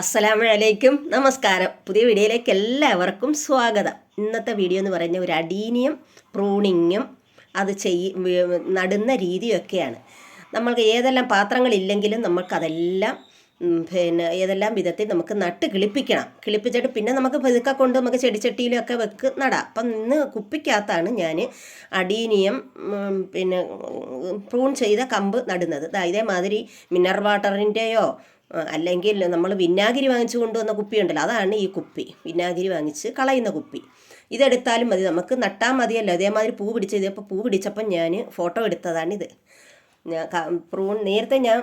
അസ്സലാമു അലൈക്കും നമസ്കാരം. പുതിയ വീഡിയോയിലേക്ക് എല്ലാവർക്കും സ്വാഗതം. ഇന്നത്തെ വീഡിയോ എന്ന് പറയുന്നത് ഒരു അടീനിയും പ്രൂണിങ്ങും അത് ചെയ് നടുന്ന രീതിയൊക്കെയാണ്. നമ്മൾക്ക് ഏതെല്ലാം പാത്രങ്ങളില്ലെങ്കിലും നമുക്കതെല്ലാം പിന്നെ ഏതെല്ലാം വിധത്തിൽ നമുക്ക് നട്ട് കിളിപ്പിക്കണം. കിളിപ്പിച്ചിട്ട് പിന്നെ നമുക്ക് പതുക്കെ കൊണ്ട് നമുക്ക് ചെടിച്ചട്ടിയിലൊക്കെ വെക്ക് നടാം. അപ്പം ഇന്ന് കുപ്പിക്കകത്താണ് ഞാൻ അടീനിയം പിന്നെ പ്രൂൺ ചെയ്ത കമ്പ് നടുന്നത്. ഇതേമാതിരി മിനർ വാട്ടറിന്റെയോ അല്ലെങ്കിൽ നമ്മൾ വിന്നാഗിരി വാങ്ങിച്ചു കൊണ്ടുവന്ന കുപ്പി ഉണ്ടല്ലോ അതാണ് ഈ കുപ്പി. വിന്നാഗിരി വാങ്ങിച്ച് കളയുന്ന കുപ്പി. ഇതെടുത്താലും മതി നമുക്ക് നട്ടാൽ മതിയല്ലോ. അതേമാതിരി പൂ പിടിച്ച് ഇതിപ്പോൾ പൂ പിടിച്ചപ്പം ഞാൻ ഫോട്ടോ എടുത്തതാണിത്. പ്രൂൺ നേരത്തെ ഞാൻ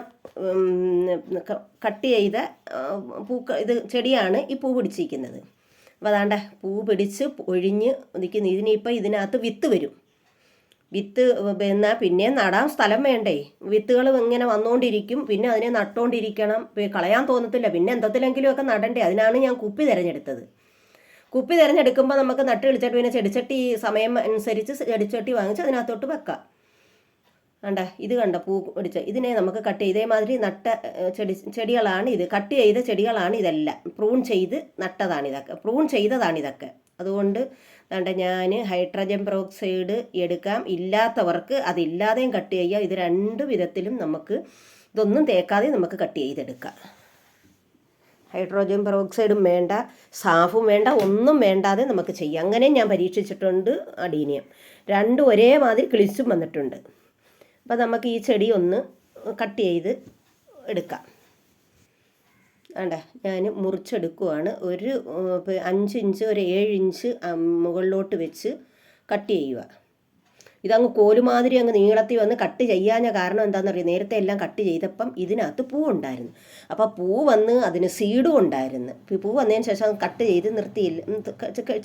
കട്ട് ചെയ്ത പൂ ഇത് ചെടിയാണ് ഈ പൂ പിടിച്ചിരിക്കുന്നത്. അപ്പോൾ അതാണ്ട പൂ പിടിച്ച് ഒഴിഞ്ഞ് നിൽക്കുന്നു. ഇതിനിപ്പോൾ ഇതിനകത്ത് വിത്ത് വരും. വിത്ത് പിന്നെ പിന്നെ നടാൻ സ്ഥലം വേണ്ടേ. വിത്തുകൾ ഇങ്ങനെ വന്നുകൊണ്ടിരിക്കും പിന്നെ അതിനെ നട്ടുകൊണ്ടിരിക്കണം കളയാൻ തോന്നത്തില്ല. പിന്നെ എന്തെങ്കിലുമൊക്കെ നടണ്ടേ. അതിനാണ് ഞാൻ കുപ്പി തിരഞ്ഞെടുത്തത്. കുപ്പി തിരഞ്ഞെടുക്കുമ്പോൾ നമുക്ക് നട്ട് കളിച്ചിട്ട് പിന്നെ ചെടിച്ചട്ടി സമയം അനുസരിച്ച് ചെടിച്ചട്ടി വാങ്ങിച്ച് അതിനകത്തോട്ട് വെക്കാം. കണ്ട? ഇത് കണ്ട പൂ പിടിച്ച. ഇതിനെ നമുക്ക് കട്ട് ഇതേമാതിരി നട്ട ചെടി ചെടികളാണ് ഇത്. കട്ട് ചെയ്ത ചെടികളാണ് ഇതെല്ലാം. പ്രൂൺ ചെയ്ത് നട്ടതാണ് ഇതൊക്കെ പ്രൂൺ ചെയ്തതാണ് ഇതൊക്കെ അതുകൊണ്ട് കണ്ട ഞാൻ ഹൈഡ്രജൻ പെറോക്സൈഡ് എടുക്കാം. ഇല്ലാത്തവർക്ക് അതില്ലാതെയും കട്ട് ചെയ്യാം. ഇത് രണ്ട് വിധത്തിലും നമുക്ക് ഇതൊന്നും തേക്കാതെ നമുക്ക് കട്ട് ചെയ്തെടുക്കാം. ഹൈഡ്രോജൻ പെറോക്സൈഡും വേണ്ട സാഫും വേണ്ട ഒന്നും വേണ്ടാതെ നമുക്ക് ചെയ്യാം. അങ്ങനെ ഞാൻ പരീക്ഷിച്ചിട്ടുണ്ട് അടീനിയം രണ്ടും ഒരേമാതിരി കിളിച്ചും വന്നിട്ടുണ്ട്. അപ്പോൾ നമുക്ക് ഈ ചെടി ഒന്ന് കട്ട് ചെയ്ത് എടുക്കാം. വേണ്ട ഞാൻ മുറിച്ചെടുക്കുവാണ്. ഒരു അഞ്ച് ഇഞ്ച് ഒരു ഏഴ് ഇഞ്ച് മുകളിലോട്ട് വെച്ച് കട്ട് ചെയ്യുക. ഇതങ്ങ് കോലുമാതിരി അങ്ങ് നീളത്തിൽ വന്ന് കട്ട് ചെയ്യാഞ്ഞ കാരണം എന്താണെന്ന് അറിയാം നേരത്തെ എല്ലാം കട്ട് ചെയ്തപ്പം ഇതിനകത്ത് പൂ ഉണ്ടായിരുന്നു അപ്പോൾ പൂ വന്ന് അതിന് സീഡും ഉണ്ടായിരുന്നു. പൂ വന്നതിന് ശേഷം കട്ട് ചെയ്ത് നിർത്തിയില്ല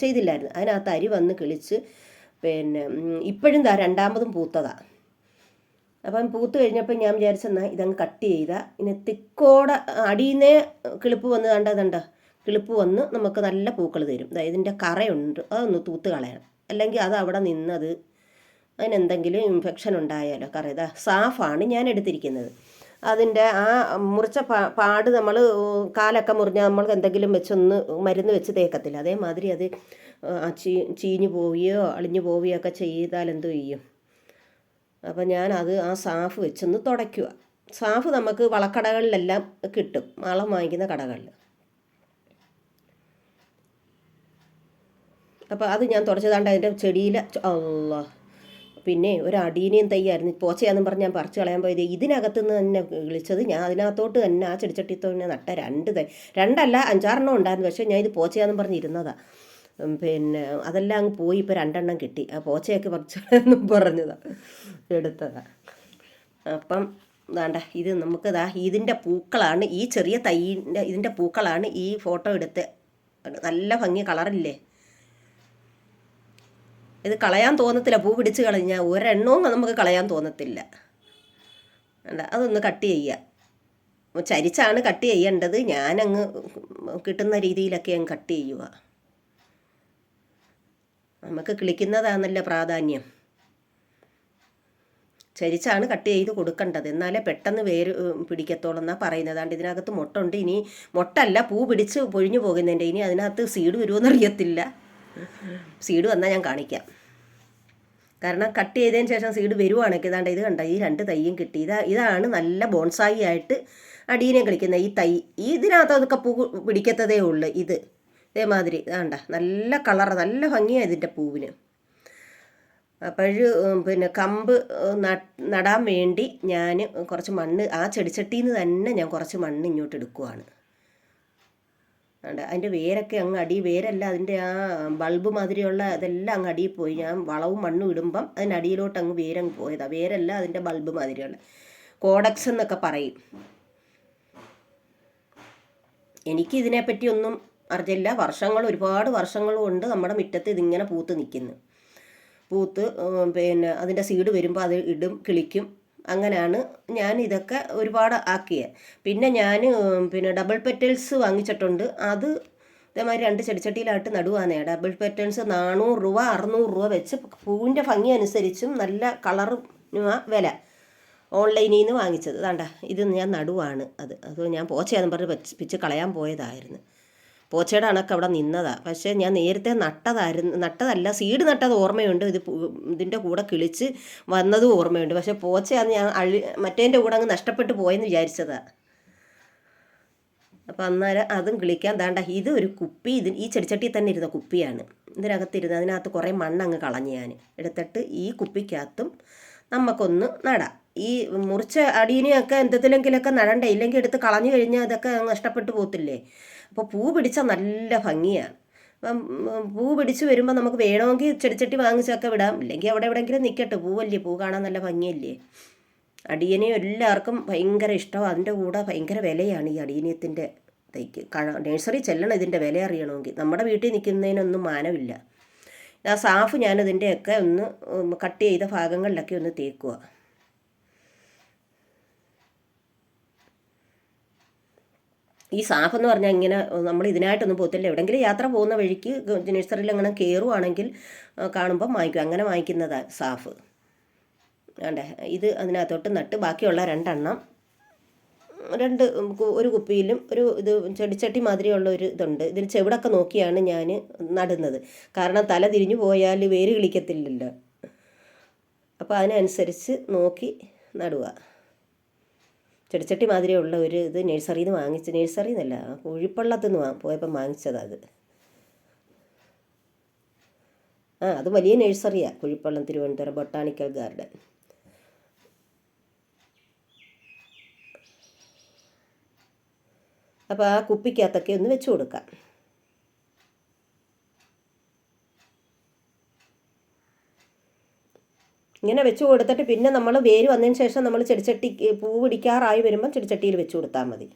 ചെയ്തില്ലായിരുന്നു. അതിനകത്ത് അരി വന്ന് കിളിച്ച് പിന്നെ ഇപ്പോഴും രണ്ടാമതും പൂത്തതാണ് അപ്പം പൂത്ത് കഴിഞ്ഞപ്പോൾ ഞാൻ വിചാരിച്ചെന്നാൽ ഇതങ്ങ് കട്ട് ചെയ്ത. ഇനി തിക്കോടെ അടിയിന്നേ കിളിപ്പ് വന്ന് കണ്ട കണ്ട. കിളിപ്പ് വന്ന് നമുക്ക് നല്ല പൂക്കൾ തരും. അതായത് ഇതിന്റെ കറയുണ്ട്. അതൊന്ന് തൂത്ത് കളയണം. അല്ലെങ്കിൽ അത് അവിടെ നിന്നത് അതിനെന്തെങ്കിലും ഇൻഫെക്ഷൻ ഉണ്ടായാലോ കറ. ഇതാ സാഫാണ് ഞാൻ എടുത്തിരിക്കുന്നത്. അതിന്റെ ആ മുറിച്ച പാട് നമ്മൾ കാലൊക്കെ മുറിഞ്ഞാൽ നമ്മൾ എന്തെങ്കിലും വെച്ചൊന്ന് മരുന്ന് വെച്ച് തേക്കത്തില്ല. അതേമാതിരി അത് ചീ ചീഞ്ഞു പോവുകയോ അളിഞ്ഞു പോവുകയോ ഒക്കെ ചെയ്താൽ എന്തു ചെയ്യും? അപ്പം ഞാൻ അത് ആ സാഫ് വെച്ചൊന്ന് തുടയ്ക്കുക. സാഫ് നമുക്ക് വളക്കടകളിലെല്ലാം കിട്ടും. വളം വാങ്ങിക്കുന്ന കടകളിൽ അപ്പോൾ അത് ഞാൻ തുടച്ചതാണ്ട് അതിന്റെ ചെടിയിൽ അല്ല പിന്നെ ഒരു അടീനയും തൈയായിരുന്നു. പോച്ചയാന്നും പറഞ്ഞ് ഞാൻ പറിച്ച് കളയാൻ പോയത്. ഇതിനകത്ത് നിന്ന് തന്നെ വിളിച്ചത് ഞാൻ അതിനകത്തോട്ട് തന്നെ ആ ചെടിച്ചട്ടിത്ത് തന്നെ നട്ട രണ്ട് തൈ. രണ്ടല്ല അഞ്ചാറെണ്ണം ഉണ്ടായിരുന്നു. പക്ഷേ ഞാൻ ഇത് പോച്ചയാന്നും പറഞ്ഞ് ഇരുന്നതാണ് ഉം, പിന്നെ അതെല്ലാം അങ്ങ് പോയി ഇപ്പോൾ രണ്ടെണ്ണം കിട്ടി. ആ പോച്ചയൊക്കെ പറിച്ചെന്നും പറഞ്ഞതാണ് എടുത്തതാണ് അപ്പം വേണ്ട ഇത് നമുക്ക് ദാ ഇതിന്റെ പൂക്കളാണ് ഈ ചെറിയ തൈന്റെ ഇതിന്റെ പൂക്കളാണ് ഈ ഫോട്ടോ എടുത്ത്. നല്ല ഭംഗി കളറില്ലേ? ഇത് കളയാൻ തോന്നത്തില്ല പൂ പിടിച്ച് കളഞ്ഞാൽ ഒരെണ്ണവും നമുക്ക് കളയാൻ തോന്നത്തില്ല. വേണ്ട അതൊന്ന് കട്ട് ചെയ്യുക ചരിച്ചാണ് കട്ട് ചെയ്യേണ്ടത് ഞാനങ്ങ് കിട്ടുന്ന രീതിയിലൊക്കെ അങ്ങ് കട്ട് ചെയ്യുക നമുക്ക് കിളിക്കുന്നതാണല്ലോ പ്രാധാന്യം. ചരിച്ചാണ് കട്ട് ചെയ്ത് കൊടുക്കേണ്ടത്. എന്നാലേ പെട്ടെന്ന് വേര് പിടിക്കത്തോളം എന്നാണ് പറയുന്നത്. അതുകൊണ്ട് ഇതിനകത്ത് മുട്ട ഉണ്ട് ഇനി മുട്ടല്ല പൂ പിടിച്ച് പൊഴിഞ്ഞു പോകുന്നതിന്റെ ഇനി അതിനകത്ത് സീഡ് വരുമെന്നറിയത്തില്ല സീഡ് വന്നാൽ ഞാൻ കാണിക്കാം. കാരണം കട്ട് ചെയ്തതിന് ശേഷം സീഡ് വരുവാണെങ്കിൽ ഇതാണ്ട് ഇത് കണ്ട? ഈ രണ്ട് തൈയും കിട്ടി. ഇതാ ഇതാണ് നല്ല ബോൺസായി ആയിട്ട് അടീനെ കളിക്കുന്ന ഈ തൈ. ഇതിനകത്ത് അതൊക്കെ പൂ പിടിക്കത്തതേ ഉള്ളൂ. ഇത്. ഇതേമാതിരി ഇതാണ്ട നല്ല കളർ നല്ല ഭംഗിയാണ് ഇതിന്റെ പൂവിന്. അപ്പോഴ് പിന്നെ കമ്പ് നടാൻ വേണ്ടി ഞാൻ കുറച്ച് മണ്ണ് ആ ചെടിച്ചട്ടിയിൽ നിന്ന് തന്നെ ഞാൻ കുറച്ച് മണ്ണ് ഇങ്ങോട്ട് എടുക്കുവാണ്. അതിന്റെ വേരൊക്കെ അങ്ങ് അടി വേരല്ല അതിന്റെ ആ ബൾബ് മാതിരിയുള്ള അതെല്ലാം അങ്ങ് അടിയിൽ പോയി. ഞാൻ വളവും മണ്ണും ഇടുമ്പം അതിനടിയിലോട്ട് അങ്ങ് വേരങ്ങ് പോയതാണ് വേരല്ല അതിന്റെ ബൾബ് മാതിരിയുള്ള. കോഡക്സ് എന്നൊക്കെ പറയും. എനിക്ക് ഇതിനെപ്പറ്റി ഒന്നും അറിഞ്ഞില്ല. വർഷങ്ങൾ ഒരുപാട് വർഷങ്ങൾ കൊണ്ട് നമ്മുടെ മുറ്റത്ത് ഇതിങ്ങനെ പൂത്ത് നിൽക്കുന്നു. പൂത്ത് പിന്നെ അതിന്റെ സീഡ് വരുമ്പോൾ അത് ഇടും കിളിക്കും. അങ്ങനെയാണ് ഞാൻ ഇതൊക്കെ ഒരുപാട് ആക്കിയത് പിന്നെ ഞാൻ പിന്നെ ഡബിൾ പെറ്റൽസ് വാങ്ങിച്ചിട്ടുണ്ട്. അത് ഇതേമാതിരി രണ്ട് ചെടിച്ചട്ടിയിലായിട്ട് നടുവാന്നേ. ഡബിൾ പെറ്റൽസ് നാനൂറ് രൂപ അറുന്നൂറ് രൂപ വെച്ച് പൂവിന്റെ ഭംഗി അനുസരിച്ചും നല്ല കളറും വില ഓൺലൈനിൽ നിന്ന് വാങ്ങിച്ചത്. വേണ്ട ഇത് ഞാൻ നടുവാണ് അത്. അത് ഞാൻ പോച്ചയാന്ന് പറഞ്ഞ് പിച്ച് കളയാൻ പോയതായിരുന്നു. പോച്ചയുടെ അണക്ക് അവിടെ നിന്നതാണ് പക്ഷേ ഞാൻ നേരത്തെ നട്ടതായിരുന്നു നട്ടതല്ല സീഡ് നട്ടത് ഓർമ്മയുണ്ട്. ഇത് ഇതിന്റെ കൂടെ കിളിച്ച് വന്നതും ഓർമ്മയുണ്ട്. പക്ഷേ പോച്ചയാണ് ഞാൻ അഴി മറ്റേന്റെ കൂടെ അങ്ങ് നഷ്ടപ്പെട്ടു പോയെന്ന് വിചാരിച്ചതാണ് അപ്പം അന്നേരം അതും കിളിക്കാൻ താണ്ട ഇത് ഒരു കുപ്പി ഇത് ഈ ചെടിച്ചട്ടിയിൽ തന്നെ ഇരുന്ന കുപ്പിയാണ്. ഇതിനകത്തിരുന്ന് അതിനകത്ത് കുറേ മണ്ണങ്ങ് കളഞ്ഞ് ഞാൻ എടുത്തിട്ട് ഈ കുപ്പിക്കകത്തും നമുക്കൊന്ന് നടാം. ഈ മുറിച്ച അടീനെയൊക്കെ എന്തെങ്കിലുമൊക്കെ നടണ്ടേ ഇല്ലെങ്കിൽ എടുത്ത് കളഞ്ഞു കഴിഞ്ഞാൽ അതൊക്കെ നഷ്ടപ്പെട്ടു പോകത്തില്ലേ? അപ്പോൾ പൂ പിടിച്ചാൽ നല്ല ഭംഗിയാണ് പൂ പിടിച്ച് വരുമ്പോൾ നമുക്ക് വേണമെങ്കിൽ ചെടിച്ചട്ടി വാങ്ങിച്ചൊക്കെ വിടാം. ഇല്ലെങ്കിൽ അവിടെ എവിടെയെങ്കിലും നിൽക്കട്ടെ പൂവല്ലേ പൂ കാണാൻ നല്ല ഭംഗിയല്ലേ? അടിയനെയും എല്ലാവർക്കും ഭയങ്കര ഇഷ്ടമാണ് അതിന്റെ കൂടെ ഭയങ്കര വിലയാണ് ഈ അടിയനത്തിന്റെ തൈക്ക്. നഴ്സറി ചെല്ലണം ഇതിന്റെ വില അറിയണമെങ്കിൽ. നമ്മുടെ വീട്ടിൽ നിൽക്കുന്നതിനൊന്നും മാനമില്ല. ആ സാഫ് ഞാനതിന്റെയൊക്കെ ഒന്ന് കട്ട് ചെയ്ത ഭാഗങ്ങളിലൊക്കെ ഒന്ന് തേക്കുക ഈ സാഫ് എന്ന് പറഞ്ഞാൽ ഇങ്ങനെ നമ്മൾ ഇതിനായിട്ടൊന്നും പോകത്തില്ല. എവിടെയെങ്കിലും യാത്ര പോകുന്ന വഴിക്ക് നഴ്സറിയിൽ അങ്ങനെ കയറുവാണെങ്കിൽ കാണുമ്പോൾ വാങ്ങിക്കും. അങ്ങനെ വാങ്ങിക്കുന്നതാണ് സാഫ്. വേണ്ടേ ഇത് അതിനകത്തോട്ട് നട്ട് ബാക്കിയുള്ള രണ്ടെണ്ണം രണ്ട് ഒരു കുപ്പിയിലും ഒരു ഇത് ചെടിച്ചട്ടി മാതിരിയുള്ള ഒരു ഇതുണ്ട്. ഇതിൽ ചെവിടൊക്കെ നോക്കിയാണ് ഞാൻ നടുന്നത്. കാരണം തല തിരിഞ്ഞു പോയാൽ വേര് കിളിക്കത്തില്ലല്ലോ. അപ്പോൾ അതിനനുസരിച്ച് നോക്കി നടുക ചെടിച്ചട്ടി മാതിരിയുള്ള ഒരു ഇത് നഴ്സറിയിൽ നിന്ന് വാങ്ങിച്ച് നഴ്സറി എന്നല്ല കുഴിപ്പള്ളത്തു നിന്ന് പോയപ്പോൾ വാങ്ങിച്ചതാണ് അത്. ആ അത് വലിയ നഴ്സറിയാണ് കുഴിപ്പള്ളം തിരുവനന്തപുരം ബൊട്ടാണിക്കൽ ഗാർഡൻ. അപ്പോൾ ആ കുപ്പിക്കകത്തൊക്കെ ഒന്ന് വെച്ച് കൊടുക്കാം. ഇങ്ങനെ വെച്ച് കൊടുത്തിട്ട് പിന്നെ നമ്മൾ വേര് വന്നതിന് ശേഷം നമ്മൾ ചെടിച്ചട്ടി പൂ പിടിക്കാറായി വരുമ്പോൾ ചെടിച്ചട്ടിയിൽ വെച്ച് കൊടുത്താൽ മതി.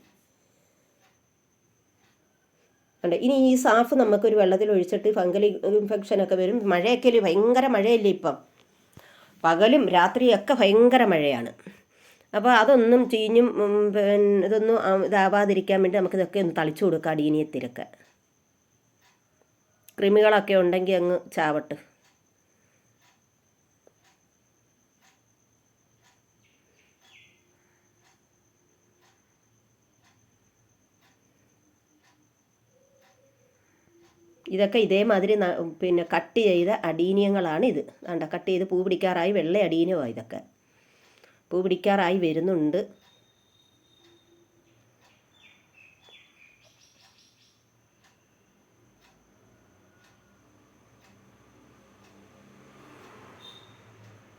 ഉണ്ട് ഇനി ഈ സാഫ് നമുക്കൊരു വെള്ളത്തിൽ ഒഴിച്ചിട്ട് ഫംഗൽ ഇൻഫെക്ഷനൊക്കെ വരും. മഴയൊക്കെ ഭയങ്കര മഴയല്ലേ ഇപ്പം. പകലും രാത്രിയൊക്കെ ഭയങ്കര മഴയാണ്. അപ്പോൾ അതൊന്നും ചീഞ്ഞും പിന്നെ ഇതൊന്നും ഇതാവാതിരിക്കാൻ വേണ്ടി നമുക്ക് ഇതൊക്കെ ഒന്ന് തളിച്ചു കൊടുക്കാം അടീനിയത്തിലൊക്കെ കൃമികളൊക്കെ ഉണ്ടെങ്കിൽ അങ്ങ് ചാവട്ട്. ഇതൊക്കെ ഇതേമാതിരി പിന്നെ കട്ട് ചെയ്ത അടീനിയങ്ങളാണ് ഇത്. വേണ്ട കട്ട് ചെയ്ത് പൂ പിടിക്കാറായി വെള്ള അടീനിയമാണ് ഇതൊക്കെ. പൂ പിടിക്കാറായി വരുന്നുണ്ട്.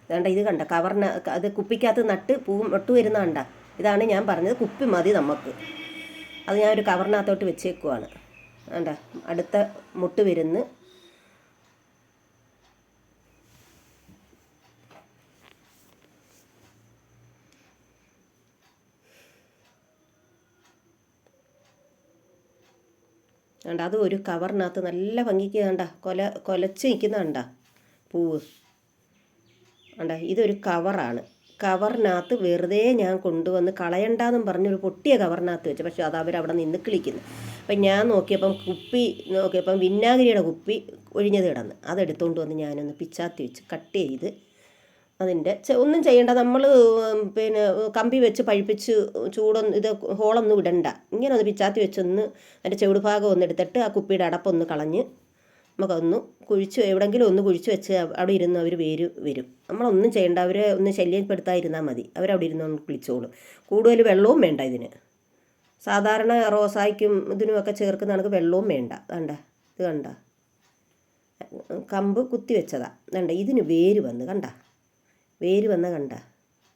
വേണ്ട ഇത് കണ്ട? കവറിന് അത് കുപ്പിക്കകത്ത് നട്ട് പൂ നട്ടു വരുന്ന കണ്ട? ഇതാണ് ഞാൻ പറഞ്ഞത് കുപ്പി മതി നമുക്ക്. അത് ഞാൻ ഒരു കവറിനകത്തോട്ട് വെച്ചേക്കുവാണ്. വേണ്ട അടുത്ത മുട്ട് വരുന്ന്. കണ്ട അത് ഒരു കവറിനകത്ത് നല്ല ഭംഗിക്ക് കണ്ട കൊല കൊലച്ച് നിൽക്കുന്ന കണ്ട പൂവ്. കണ്ട ഇതൊരു കവറാണ്. കവറിനകത്ത് വെറുതെ ഞാൻ കൊണ്ടുവന്ന് കളയണ്ടെന്നും പറഞ്ഞൊരു പൊട്ടിയ കവറിനകത്ത് വെച്ച് പക്ഷെ അത് അവരവിടെ നിന്ന് കിളിക്കുന്നു. അപ്പം ഞാൻ നോക്കിയപ്പം കുപ്പി നോക്കിയപ്പം വിന്നാഗിരിയുടെ കുപ്പി ഒഴിഞ്ഞത് കിടന്ന്. അതെടുത്തുകൊണ്ട് വന്ന് ഞാനൊന്ന് പിച്ചാത്തി വെച്ച് കട്ട് ചെയ്ത് അതിന്റെ ഒന്നും ചെയ്യണ്ട. നമ്മൾ പിന്നെ കമ്പി വെച്ച് പഴിപ്പിച്ച് ചൂടൊന്നും ഇത് ഹോളൊന്നും ഇടണ്ട ഇങ്ങനെ ഒന്ന് പിച്ചാത്തി വെച്ചൊന്ന് അതിന്റെ ചെവിട് ഭാഗം ഒന്ന് എടുത്തിട്ട് ആ കുപ്പിയുടെ അടപ്പൊന്ന് കളഞ്ഞ് നമുക്കൊന്ന് കുഴിച്ച് എവിടെങ്കിലും ഒന്ന് കുഴിച്ച് വെച്ച് അവിടെ ഇരുന്ന് അവർ വേര് വരും. നമ്മളൊന്നും ചെയ്യണ്ട. അവരെ ഒന്ന് ശല്യപ്പെടുത്താതിരുന്നാൽ മതി. അവരവിടെ ഇരുന്ന് കുളിച്ചോളും. കൂടുതൽ വെള്ളവും വേണ്ട ഇതിന്. സാധാരണ റോസായ്ക്കും ഇതിനുമൊക്കെ ചേർക്കുന്ന കണക്ക് വെള്ളവും വേണ്ട. കണ്ട ഇത് കണ്ട. കമ്പ് കുത്തി വെച്ചതാ. കണ്ട ഇതിന് വേര് വന്ന് കണ്ട. വേര് വന്ന് കണ്ട.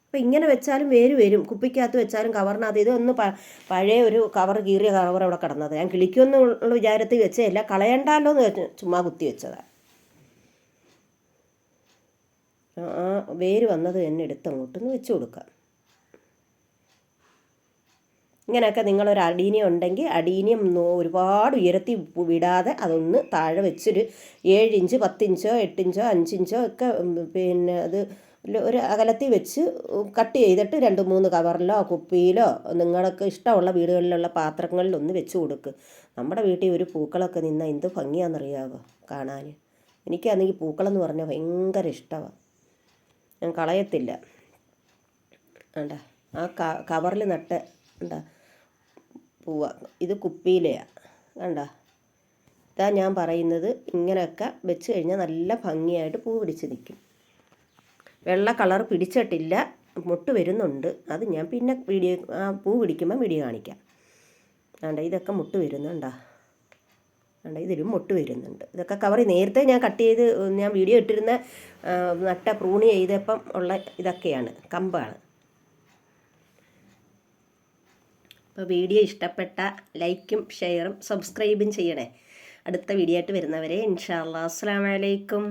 അപ്പം ഇങ്ങനെ വെച്ചാലും വേര് വരും. കുപ്പിക്കകത്ത് വെച്ചാലും കവറിനകത്ത് ഇതൊന്ന് പ പഴയ ഒരു കവർ കീറിയ കവർ അവിടെ കിടന്നത്. ഞാൻ കിളിക്കുമെന്നുള്ള വിചാരത്തിൽ വെച്ചതല്ല കളയണ്ടല്ലോ എന്ന് ചുമ്മാ കുത്തി വെച്ചതാണ് ആ വേര് വന്നത് തന്നെ എടുത്ത് അങ്ങോട്ടൊന്ന് വെച്ച് കൊടുക്കാം. ഇങ്ങനെയൊക്കെ നിങ്ങളൊരു അടീനിയം ഉണ്ടെങ്കിൽ അടീനിയം ഒരുപാട് ഉയരത്തി വിടാതെ അതൊന്ന് താഴെ വെച്ചൊരു ഏഴിഞ്ച് പത്തിഞ്ചോ എട്ടിഞ്ചോ അഞ്ചിഞ്ചോ ഒക്കെ പിന്നെ അത് ഒരു അകലത്തിൽ വെച്ച് കട്ട് ചെയ്തിട്ട് രണ്ട് മൂന്ന് കവറിലോ കുപ്പിയിലോ നിങ്ങൾക്ക് ഇഷ്ടമുള്ള വീടുകളിലുള്ള പാത്രങ്ങളിൽ ഒന്ന് വെച്ച് കൊടുക്കുക നമ്മുടെ വീട്ടിൽ ഒരു പൂക്കളൊക്കെ നിന്നാൽ എന്ത് ഭംഗിയാണെന്നറിയാവോ കാണാൻ എനിക്കാണെങ്കിൽ പൂക്കളെന്ന് പറഞ്ഞാൽ ഭയങ്കര ഇഷ്ടമാണ് ഞാൻ കളയത്തില്ല. വേണ്ട ആ കവറിൽ നട്ട് വേണ്ട പൂവ. ഇത് കുപ്പിയിലെയാണ് കണ്ട? ഇതാ ഞാൻ പറയുന്നത് ഇങ്ങനെയൊക്കെ വെച്ച് കഴിഞ്ഞാൽ നല്ല ഭംഗിയായിട്ട് പൂ പിടിച്ച് നിൽക്കും. വെള്ള കളർ പിടിച്ചിട്ടില്ല മുട്ട് വരുന്നുണ്ട്. അത് ഞാൻ പിന്നെ വീഡിയോ ആ പൂ പിടിക്കുമ്പോൾ വീഡിയോ കാണിക്കാം. വേണ്ട ഇതൊക്കെ മുട്ട് വരുന്നുണ്ടാ? വേണ്ട ഇതിലും മുട്ട് വരുന്നുണ്ട്. ഇതൊക്കെ കവർ നേരത്തെ ഞാൻ കട്ട് ചെയ്ത് ഞാൻ വീഡിയോ ഇട്ടിരുന്ന നട്ട പ്രൂണി ചെയ്തപ്പം ഉള്ള ഇതൊക്കെയാണ്. കമ്പാണ്. അപ്പോൾ വീഡിയോ ഇഷ്ടപ്പെട്ട ലൈക്കും ഷെയറും സബ്സ്ക്രൈബും ചെയ്യണേ. അടുത്ത വീഡിയോ ആയിട്ട് വരുന്നവരെ ഇൻഷാ അല്ലാ അസ്സാം വലൈക്കും